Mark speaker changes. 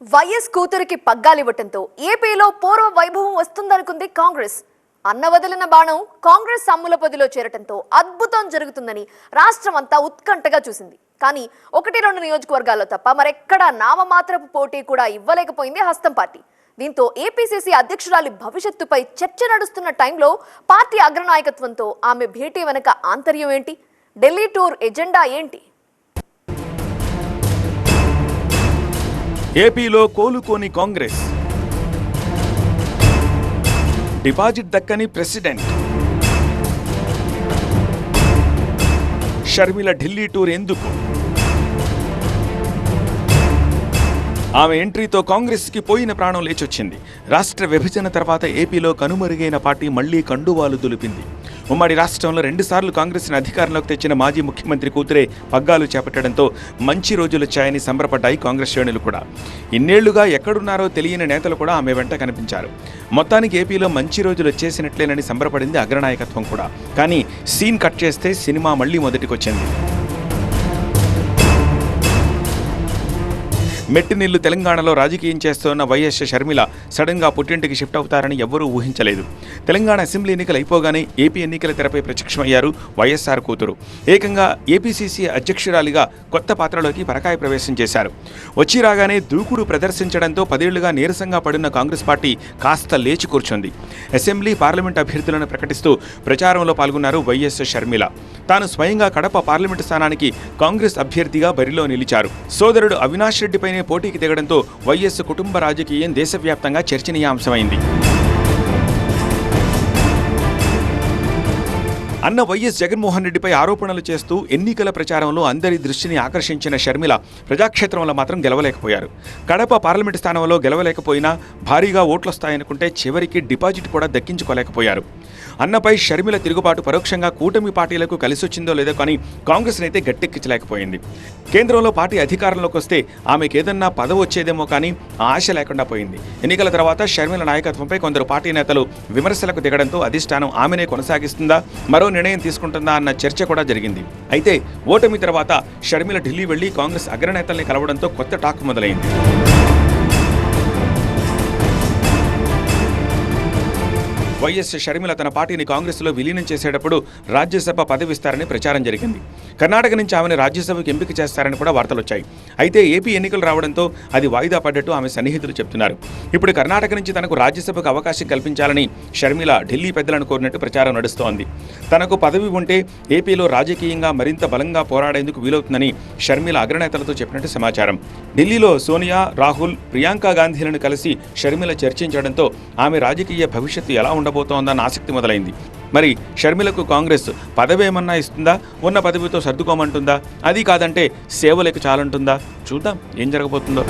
Speaker 1: YS కూతురికి పగ్గాలివ్వటంతో ఏపీలో పూర్వ వైభవం వస్తుందనుకుంది కాంగ్రెస్. అన్న వదిలిన బాణం కాంగ్రెస్ అమ్ముల పొదిలో చేరటంతో అద్భుతం జరుగుతుందని రాష్ట్రం అంతా ఉత్కంఠగా చూసింది. కానీ ఒకటి రెండు నియోజకవర్గాల్లో తప్ప మరెక్కడా నామమాత్రపు పోటీ కూడా ఇవ్వలేకపోయింది హస్తం పార్టీ. దీంతో ఏపీసీసీ అధ్యక్షురాలి భవిష్యత్తుపై చర్చ నడుస్తున్న టైంలో పార్టీ అగ్రనాయకత్వంతో ఆమె భేటీ వెనక ఆంతర్యం ఏంటి? ఢిల్లీ టూర్ ఎజెండా ఏంటి?
Speaker 2: ఏపీలో కోలుకోని కాంగ్రెస్. డిపాజిట్ దక్కని ప్రెసిడెంట్. షర్మిల ఢిల్లీ టూర్ ఎందుకు? ఆమె ఎంట్రీతో కాంగ్రెస్కి పోయిన ప్రాణం లేచొచ్చింది. రాష్ట్ర విభజన తర్వాత ఏపీలో కనుమరుగైన పార్టీ మళ్ళీ కండువాలు దులిపింది. ఉమ్మడి రాష్ట్రంలో రెండుసార్లు కాంగ్రెస్ను అధికారంలోకి తెచ్చిన మాజీ ముఖ్యమంత్రి కూతురే పగ్గాలు చేపట్టడంతో మంచి రోజులు వచ్చాయని సంబరపడ్డాయి కాంగ్రెస్ శ్రేణులు కూడా. ఇన్నేళ్ళుగా ఎక్కడున్నారో తెలియని నేతలు కూడా ఆమె వెంట కనిపించారు. మొత్తానికి ఏపీలో మంచి రోజులు వచ్చేసినట్లేనని సంబరపడింది అగ్రనాయకత్వం కూడా. కానీ సీన్ కట్ చేస్తే సినిమా మళ్ళీ మొదటికొచ్చింది. మెట్టినిల్లు తెలంగాణలో రాజకీయం చేస్తున్న వైఎస్ షర్మిల సడన్గా పుట్టింటికి షిఫ్ట్ అవుతారని ఎవ్వరూ ఊహించలేదు. తెలంగాణ అసెంబ్లీ ఎన్నికలు అయిపోగానే ఏపీ ఎన్నికల తెరపై ప్రత్యక్షమయ్యారు వైఎస్ఆర్ కూతురు. ఏకంగా ఏపీసీసీ అధ్యక్షురాలిగా కొత్త పాత్రలోకి పరకాయ ప్రవేశం చేశారు. వచ్చి రాగానే దూకుడు ప్రదర్శించడంతో పదేళ్ళుగా నీరసంగా పడిన కాంగ్రెస్ పార్టీ కాస్త లేచి కూర్చుంది. అసెంబ్లీ పార్లమెంట్ అభ్యర్థులను ప్రకటిస్తూ ప్రచారంలో పాల్గొన్నారు వైఎస్ షర్మిల. తాను స్వయంగా కడప పార్లమెంటు స్థానానికి కాంగ్రెస్ అభ్యర్థిగా బరిలో నిలిచారు. సోదరుడు అవినాష్ రెడ్డిపైనే పోటీకి దిగడంతో వైఎస్ కుటుంబ రాజకీయం దేశవ్యాప్తంగా చర్చనీయాంశమైంది. అన్న వైఎస్ జగన్మోహన్ రెడ్డిపై ఆరోపణలు చేస్తూ ఎన్నికల ప్రచారంలో అందరి దృష్టిని ఆకర్షించిన షర్మిల ప్రజాక్షేత్రంలో మాత్రం గెలవలేకపోయారు. కడప పార్లమెంటు స్థానంలో గెలవలేకపోయినా భారీగా ఓట్లొస్తాయనుకుంటే చివరికి డిపాజిట్ కూడా దక్కించుకోలేకపోయారు. అన్నపై షర్మిల తిరుగుబాటు పరోక్షంగా కూటమి పార్టీలకు కలిసొచ్చిందో లేదో కానీ కాంగ్రెస్ అయితే గట్టెక్కించలేకపోయింది. కేంద్రంలో పార్టీ అధికారంలోకి వస్తే ఆమెకు ఏదన్నా పదవి వచ్చేదేమో కానీ ఆ ఆశ లేకుండా పోయింది. ఎన్నికల తర్వాత షర్మిల నాయకత్వంపై కొందరు పార్టీ నేతలు విమర్శలకు దిగడంతో అధిష్టానం ఆమెనే కొనసాగిస్తుందా మరో నిర్ణయం తీసుకుంటుందా అన్న చర్చ కూడా జరిగింది. అయితే ఓటమి తర్వాత షర్మిల ఢిల్లీ వెళ్ళి కాంగ్రెస్ అగ్రనేతల్ని కలవడంతో కొత్త టాక్ మొదలైంది. వైఎస్ షర్మిల తన పార్టీని కాంగ్రెస్లో విలీనం చేసేటప్పుడు రాజ్యసభ పదవి ఇస్తారని ప్రచారం జరిగింది. కర్ణాటక నుంచి ఆమెను రాజ్యసభకు ఎంపిక చేస్తారని కూడా వార్తలు వచ్చాయి అయితే ఏపీ ఎన్నికలు రావడంతో అది వాయిదా పడ్డట్టు ఆమె సన్నిహితులు చెప్తున్నారు. ఇప్పుడు కర్ణాటక నుంచి తనకు రాజ్యసభకు అవకాశం కల్పించాలని షర్మిల ఢిల్లీ పెద్దలను కోరినట్టు ప్రచారం నడుస్తోంది. తనకు పదవి ఉంటే ఏపీలో రాజకీయంగా మరింత బలంగా పోరాడేందుకు వీలవుతుందని షర్మిల అగ్రనేతలతో చెప్పినట్టు సమాచారం. ఢిల్లీలో సోనియా రాహుల్ ప్రియాంక గాంధీలను కలిసి షర్మిల చర్చించడంతో ఆమె రాజకీయ భవిష్యత్తు ఎలా ఉండబోతోందన్న ఆసక్తి మొదలైంది. మరి షర్మిలకు కాంగ్రెస్ పదవి ఏమన్నా ఇస్తుందా? ఉన్న పదవితో సర్దుకోమంటుందా? అది కాదంటే సేవలకు చాలంటుందా? చూద్దాం ఏం జరగబోతుందో.